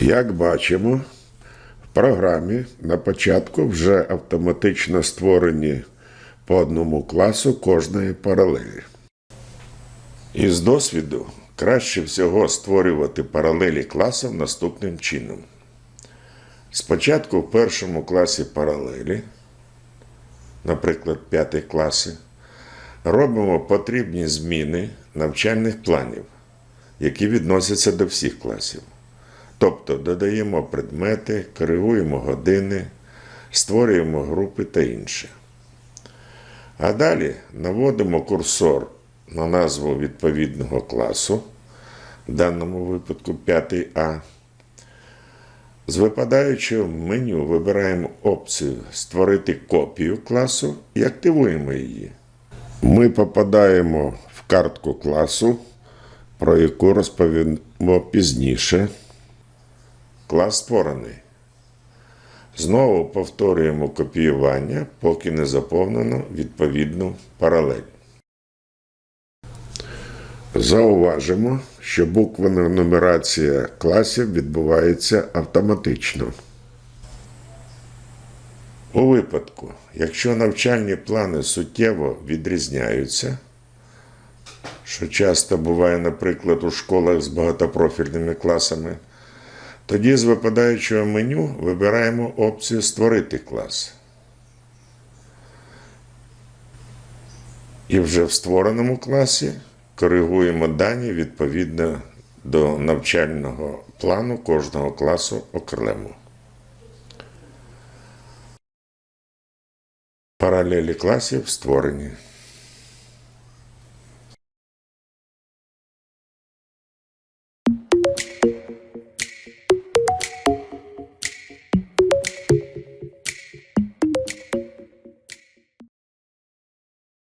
Як бачимо, в програмі на початку вже автоматично створені по одному класу кожної паралелі. Із досвіду краще всього створювати паралелі класів наступним чином. Спочатку в першому класі паралелі, наприклад, 5 класи, робимо потрібні зміни навчальних планів, які відносяться до всіх класів. Тобто додаємо предмети, коригуємо години, створюємо групи та інше. А далі наводимо курсор на назву відповідного класу, в даному випадку 5А. З випадаючого меню вибираємо опцію Створити копію класу і активуємо її. Ми попадаємо в картку класу, про яку розповімо пізніше. Клас створений. Знову повторюємо копіювання, поки не заповнено відповідну паралель. Зауважимо, що буквена нумерація класів відбувається автоматично. У випадку, якщо навчальні плани суттєво відрізняються, що часто буває, наприклад, у школах з багатопрофільними класами, тоді з випадаючого меню вибираємо опцію Створити клас. І вже в створеному класі коригуємо дані відповідно до навчального плану кожного класу окремо. Паралелі класів створені.